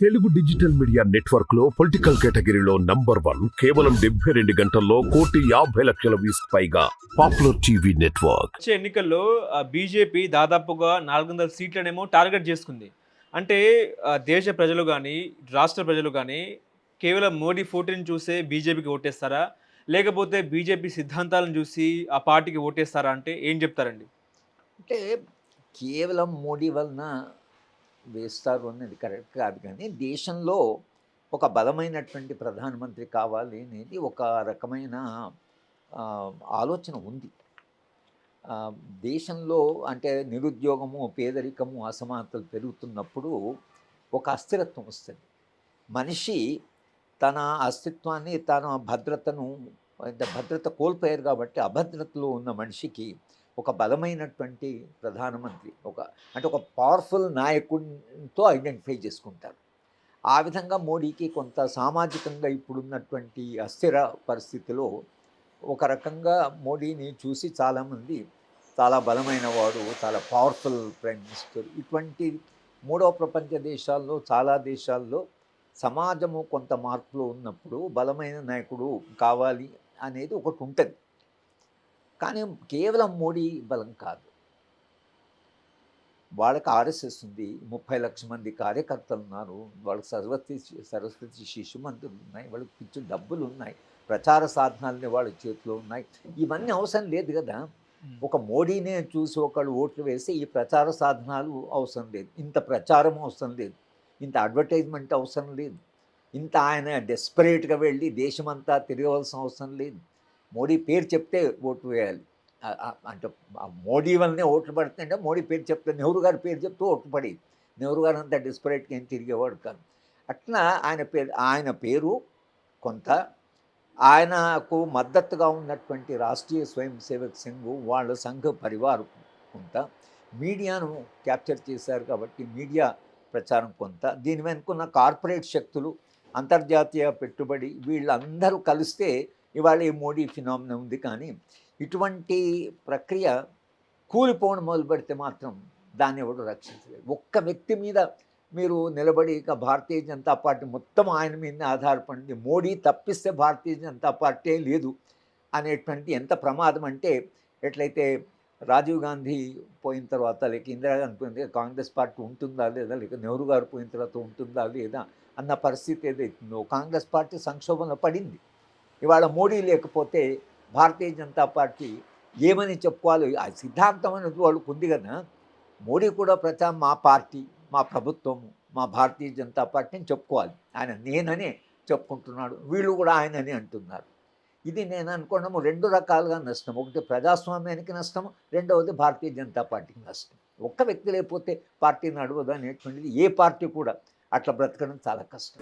Telugu digital media నెట్వర్క్లో political కేటగిరీలో number one కేవలం డెబ్బై రెండు గంటల్లో కోటి యాభై లక్షల వ్యూస్ పైగా పాపులర్ టీవీ నెట్వర్క్. వచ్చే ఎన్నికల్లో బీజేపీ దాదాపుగా నాలుగు వందల సీట్లనేమో టార్గెట్ చేసుకుంది. అంటే ఆ, దేశ ప్రజలు కానీ రాష్ట్ర ప్రజలు కానీ కేవలం మోడీ ఫోటోని చూసే బీజేపీకి ఓటేస్తారా? లేకపోతే బీజేపీ సిద్ధాంతాలను చూసి ఆ పార్టీకి ఓటేస్తారా అంటే ఏం చెప్తారండి? అంటే కేవలం మోడీ వలన వేస్తారు అనేది కరెక్ట్ కాదు కానీ దేశంలో ఒక బలమైనటువంటి ప్రధానమంత్రి కావాలి అనేది ఒక రకమైన ఆలోచన ఉంది. దేశంలో అంటే నిరుద్యోగము పేదరికము అసమానతలు పెరుగుతున్నప్పుడు ఒక అస్థిరత్వం వస్తుంది. మనిషి తన అస్తిత్వాన్ని తన భద్రతను భద్రత కోల్పోయారు కాబట్టి అభద్రతలో ఉన్న మనిషికి ఒక బలమైనటువంటి ప్రధానమంత్రి ఒక అంటే ఒక పవర్ఫుల్ నాయకుడితో ఐడెంటిఫై చేసుకుంటారు. ఆ విధంగా మోడీకి కొంత సామాజికంగా ఇప్పుడున్నటువంటి అస్థిర పరిస్థితిలో ఒక రకంగా మోడీని చూసి చాలామంది చాలా బలమైన వాడు చాలా పవర్ఫుల్ ప్రైమ్ మినిస్టర్ ఇటువంటి మూడవ ప్రపంచ దేశాల్లో చాలా దేశాల్లో సమాజము కొంత మార్పులో ఉన్నప్పుడు బలమైన నాయకుడు కావాలి అనేది ఒకటి ఉంటుంది. కానీ కేవలం మోడీ బలం కాదు. వాళ్ళకి ఆర్ఎస్ఎస్ ఉంది ముప్పై లక్షల మంది కార్యకర్తలు ఉన్నారు వాళ్ళకి సరస్వతి సరస్వతి శిశు మందిరం ఉన్నాయి వాళ్ళకి పిచ్చి డబ్బులు ఉన్నాయి ప్రచార సాధనాలని వాళ్ళ చేతిలో ఉన్నాయి. ఇవన్నీ అవసరం లేదు కదా. ఒక మోడీనే చూసి ఒకళ్ళు ఓట్లు వేసి ఈ ప్రచార సాధనాలు అవసరం లేదు. ఇంత ప్రచారం అవసరం లేదు. ఇంత అడ్వర్టైజ్మెంట్ అవసరం లేదు. ఇంత ఆయన డెస్పరేట్గా వెళ్ళి దేశమంతా తిరగవలసిన అవసరం లేదు. మోడీ పేరు చెప్తే ఓటు వేయాలి. అంటే మోడీ వల్లనే ఓట్లు పడుతుంటే మోడీ పేరు చెప్తే నెహ్రూ గారి పేరు చెప్తే ఓట్లు పడేది నెహ్రూ గారు అంత డిస్పరేట్గా ఏం తిరిగేవాడు కాదు. అట్లా ఆయన పేరు ఆయన పేరు కొంత ఆయనకు మద్దతుగా ఉన్నటువంటి రాష్ట్రీయ స్వయం సేవక్ సంఘ్ వాళ్ళ సంఘ పరివారం కొంత. మీడియాను క్యాప్చర్ చేశారు కాబట్టి మీడియా ప్రచారం కొంత. దీని వెనుకున్న కార్పొరేట్ శక్తులు అంతర్జాతీయ పెట్టుబడి వీళ్ళందరూ కలిస్తే ఇవాళ ఈ మోడీ ఫినామిన ఉంది కానీ ఇటువంటి ప్రక్రియ కూలిపోవడం మొదలు పెడితే మాత్రం దాన్ని ఎవడు రక్షించలేదు ఒక్క వ్యక్తి మీద మీరు నిలబడి ఇక భారతీయ జనతా పార్టీ మొత్తం ఆయన మీదనే ఆధారపడింది. మోడీ తప్పిస్తే భారతీయ జనతా పార్టీ లేదు అనేటువంటి ఎంత ప్రమాదం అంటే ఎట్లయితే రాజీవ్ గాంధీ పోయిన తర్వాత లేక ఇందిరాగాంధీ పోయిన తర్వాత కాంగ్రెస్ పార్టీ ఉంటుందా లేదా లేక నెహ్రూ గారు పోయిన తర్వాత ఉంటుందా లేదా అన్న పరిస్థితి ఏదైతుందో కాంగ్రెస్ పార్టీ సంక్షోభంలో పడింది. ఇవాళ మోడీ లేకపోతే భారతీయ జనతా పార్టీ ఏమని చెప్పుకోవాలి? ఆ సిద్ధాంతం అనేది వాళ్ళకు ఉంది కదా. మోడీ కూడా ప్రచారం మా పార్టీ మా ప్రభుత్వము మా భారతీయ జనతా పార్టీని చెప్పుకోవాలి. ఆయన నేననే చెప్పుకుంటున్నాడు. వీళ్ళు కూడా ఆయనని అంటున్నారు. ఇది నేను అనుకోవడము రెండు రకాలుగా నష్టం. ఒకటి ప్రజాస్వామ్యానికి నష్టం రెండవది భారతీయ జనతా పార్టీకి నష్టం. ఒక్క వ్యక్తి లేకపోతే పార్టీ నడవదు అనేటువంటిది ఏ పార్టీ కూడా అట్లా బ్రతకడం చాలా కష్టం.